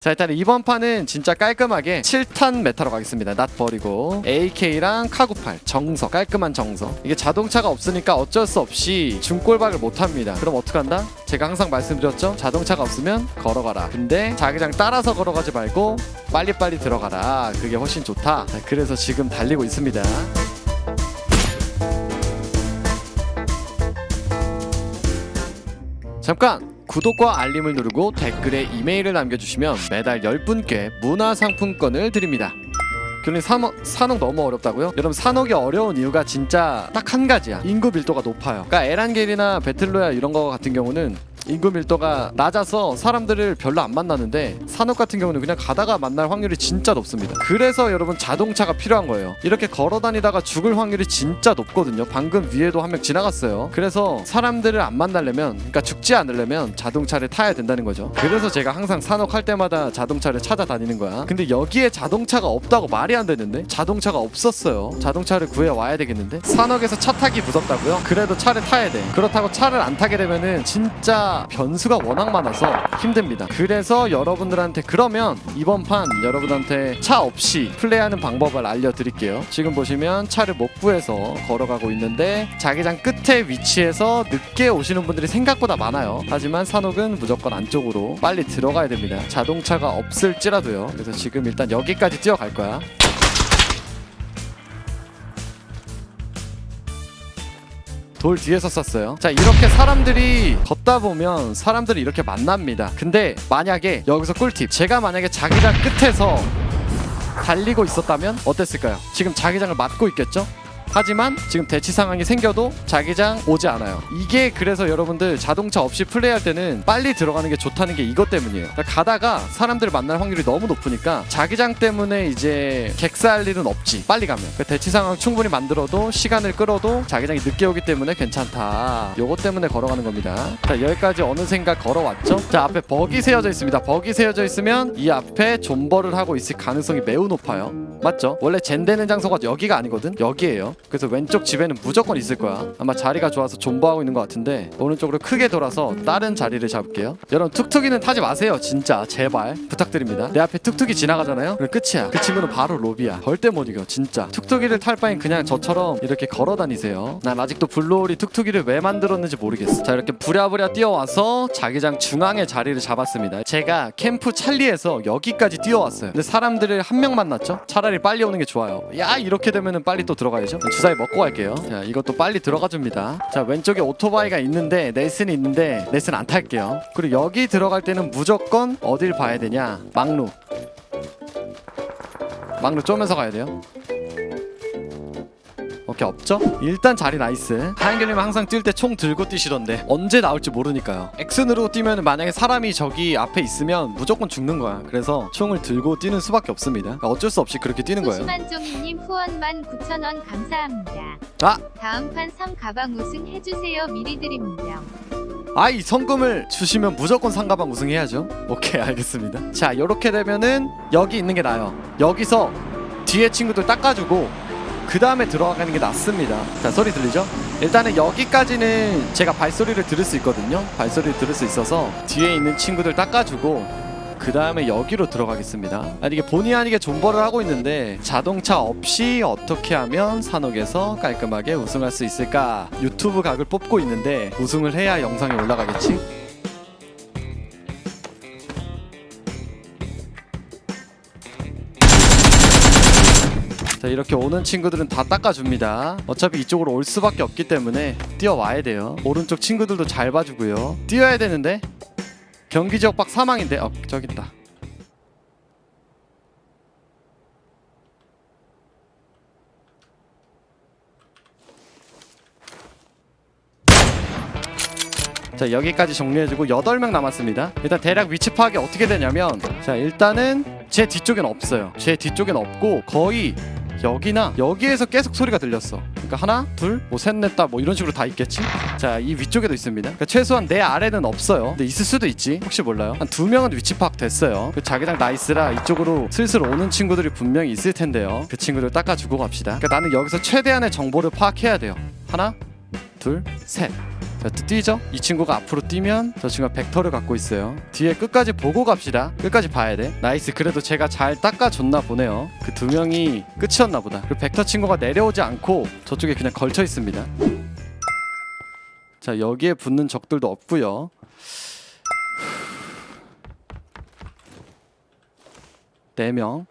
자 일단 이번 판은 진짜 깔끔하게 7탄 메타로 가겠습니다. 낫 버리고 AK랑 카구팔 정석 깔끔한 정석 이게 자동차가 없으니까 어쩔 수 없이 중골박을 못합니다. 그럼 어떡한다? 제가 항상 말씀드렸죠? 자동차가 없으면 걸어가라. 근데 자기장 따라서 걸어가지 말고 빨리빨리 들어가라. 그게 훨씬 좋다. 자, 그래서 지금 달리고 있습니다. 잠깐 구독과 알림을 누르고 댓글에 이메일을 남겨주시면 매달 10분께 문화상품권을 드립니다. 교수님 산업, 산업 너무 어렵다고요? 여러분 산업이 어려운 이유가 진짜 딱 한 가지야 인구 밀도가 높아요 그러니까 에란겔이나 배틀로얄 이런 거 같은 경우는 인구 밀도가 낮아서 사람들을 별로 안 만나는데 산업 같은 경우는 그냥 가다가 만날 확률이 진짜 높습니다. 그래서 여러분 자동차가 필요한 거예요. 이렇게 걸어 다니다가 죽을 확률이 진짜 높거든요. 방금 위에도 한 명 지나갔어요. 그래서 사람들을 안 만나려면 그러니까 죽지 않으려면 자동차를 타야 된다는 거죠. 그래서 제가 항상 산업 할 때마다 자동차를 찾아다니는 거야. 근데 여기에 자동차가 없다고 말이 안 되는데 자동차가 없었어요. 자동차를 구해 와야 되겠는데? 산업에서 차 타기 무섭다고요? 그래도 차를 타야 돼. 그렇다고 차를 안 타게 되면은 진짜 변수가 워낙 많아서 힘듭니다. 그래서 여러분들한테 그러면 이번 판 여러분한테 차 없이 플레이하는 방법을 알려드릴게요. 지금 보시면 차를 못 구해서 걸어가고 있는데 자기장 끝에 위치해서 늦게 오시는 분들이 생각보다 많아요. 하지만 산옥은 무조건 안쪽으로 빨리 들어가야 됩니다. 자동차가 없을지라도요. 그래서 지금 일단 여기까지 뛰어갈 거야 돌 뒤에서 쐈어요. 자, 이렇게 사람들이 걷다 보면 사람들이 이렇게 만납니다. 근데 만약에 여기서 꿀팁. 제가 만약에 자기장 끝에서 달리고 있었다면 어땠을까요? 지금 자기장을 맞고 있겠죠? 하지만 지금 대치 상황이 생겨도 자기장 오지 않아요. 이게 그래서 여러분들 자동차 없이 플레이할 때는 빨리 들어가는 게 좋다는 게 이것 때문이에요. 그러니까 가다가 사람들 만날 확률이 너무 높으니까 자기장 때문에 이제 객사할 일은 없지. 빨리 가면. 그 대치 상황 충분히 만들어도 시간을 끌어도 자기장이 늦게 오기 때문에 괜찮다. 요것 때문에 걸어가는 겁니다. 자 여기까지 어느샌가 걸어왔죠. 자 앞에 버기 세워져 있습니다. 버기 세워져 있으면 이 앞에 존버를 하고 있을 가능성이 매우 높아요. 맞죠? 원래 젠되는 장소가 여기가 아니거든. 여기에요. 그래서 왼쪽 집에는 무조건 있을 거야. 아마 자리가 좋아서 존버하고 있는 것 같은데 오른쪽으로 크게 돌아서 다른 자리를 잡을게요. 여러분 툭툭이는 타지 마세요. 진짜 제발 부탁드립니다. 내 앞에 툭툭이 지나가잖아요. 그럼 끝이야. 그 친구는 바로 로비야. 절대 못 이겨. 진짜. 툭툭이를 탈 바엔 그냥 저처럼 이렇게 걸어 다니세요. 난 아직도 블루홀이 툭툭이를 왜 만들었는지 모르겠어. 자 이렇게 부랴부랴 뛰어와서 자기장 중앙에 자리를 잡았습니다. 제가 캠프 찰리에서 여기까지 뛰어왔어요. 근데 사람들을 한 명 만났죠? 차라리 빨리 오는 게 좋아요. 야 이렇게 되면은 빨리 또 들어가야죠. 주사위 먹고 갈게요. 자 이것도 빨리 들어가 줍니다. 자 왼쪽에 오토바이가 있는데 넬슨이 있는데 넬슨 안 탈게요. 그리고 여기 들어갈 때는 무조건 어딜 봐야 되냐? 막루. 막루 쪼면서 가야 돼요. 오케이 없죠? 일단 자리 나이스 하얀결님 항상 뛸 때 총 들고 뛰시던데 언제 나올지 모르니까요 엑슨으로 뛰면 만약에 사람이 저기 앞에 있으면 무조건 죽는 거야 그래서 총을 들고 뛰는 수밖에 없습니다 그러니까 어쩔 수 없이 그렇게 뛰는 거예요 소심한 종이님 후원만 9,000원 감사합니다. 아! 다음 판 3 가방 우승 해주세요. 미리 드립니다. 아이 성금을 주시면 무조건 상가방 우승해야죠 오케이 알겠습니다 자 이렇게 되면은 여기 있는 게 나아요 여기서 뒤에 친구들 닦아주고 그 다음에 들어가는 게 낫습니다. 자 소리 들리죠? 일단은 여기까지는 제가 발소리를 들을 수 있거든요. 발소리를 들을 수 있어서 뒤에 있는 친구들 닦아주고 그 다음에 여기로 들어가겠습니다. 아니 이게 본의 아니게 존버를 하고 있는데 자동차 없이 어떻게 하면 산옥에서 깔끔하게 우승할 수 있을까? 유튜브 각을 뽑고 있는데 우승을 해야 영상이 올라가겠지 자 이렇게 오는 친구들은 다 닦아줍니다. 어차피 이쪽으로 올 수밖에 없기 때문에 뛰어와야 돼요. 오른쪽 친구들도 잘 봐주고요. 뛰어야 되는데 경기 지역 밖 사망인데 어 저기 있다. 자 여기까지 정리해주고 8명 남았습니다. 일단 대략 위치 파악이 어떻게 되냐면 자 일단은 제 뒤쪽엔 없어요. 제 뒤쪽엔 없고 거의 여기나 여기에서 계속 소리가 들렸어. 그러니까 하나 둘 뭐 셋 넷 다뭐 이런 식으로 다 있겠지? 자 이 위쪽에도 있습니다. 그러니까 최소한 내 아래는 없어요. 근데 있을 수도 있지. 혹시 몰라요? 한 두 명은 위치 파악 됐어요. 그 자기장 나이스라 이쪽으로 슬슬 오는 친구들이 분명히 있을 텐데요. 그 친구들 닦아주고 갑시다. 그러니까 나는 여기서 최대한의 정보를 파악해야 돼요. 하나 둘 셋 자, 또 뛰죠? 이 친구가 앞으로 뛰면 저 친구가 벡터를 갖고 있어요. 뒤에 끝까지 보고 갑시다. 끝까지 봐야 돼. 나이스. 그래도 제가 잘 닦아줬나 보네요. 그 두 명이 끝이었나 보다. 그리고 벡터 친구가 내려오지 않고 저쪽에 그냥 걸쳐 있습니다. 자, 여기에 붙는 적들도 없고요. 네 명.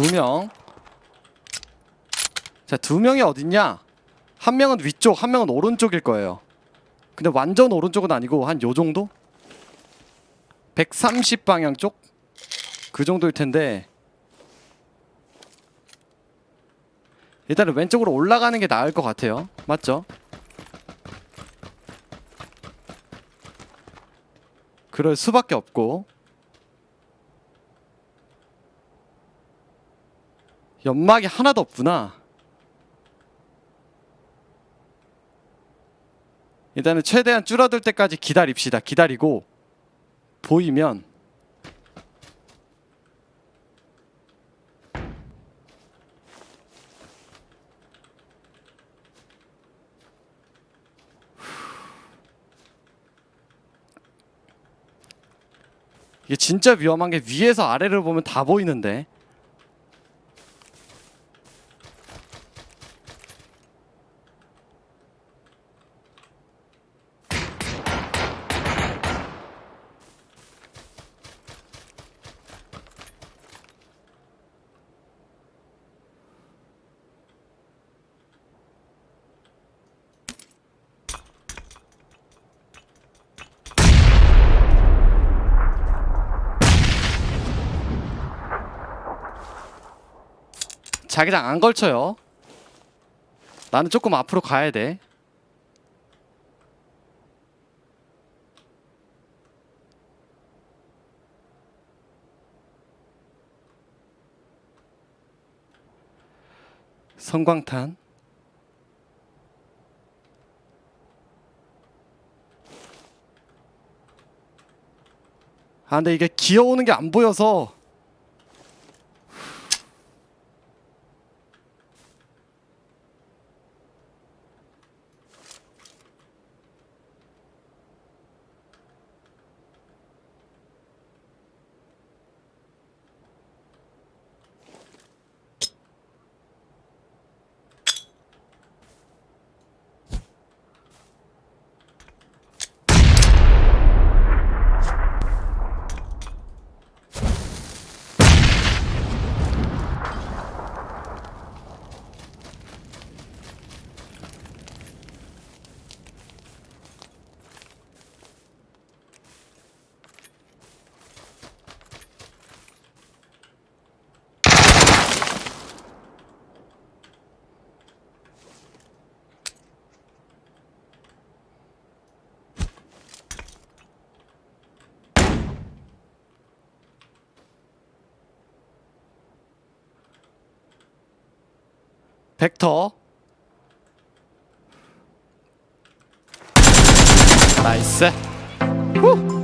두 명. 자, 두 명이 어딨냐? 한 명은 위쪽, 한 명은 오른쪽일 거예요. 근데 완전 오른쪽은 아니고 한 요 정도? 130 방향 쪽? 그 정도일 텐데 일단은 왼쪽으로 올라가는 게 나을 것 같아요. 맞죠? 그럴 수밖에 없고 연막이 하나도 없구나. 일단은 최대한 줄어들 때까지 기다립시다. 기다리고 보이면 이게 진짜 위험한 게 위에서 아래를 보면 다 보이는데 자기장 안 걸쳐요. 나는 조금 앞으로 가야 돼. 성광탄. 아 근데 이게 기어오는 게 안 보여서 벡터. 나이스. 후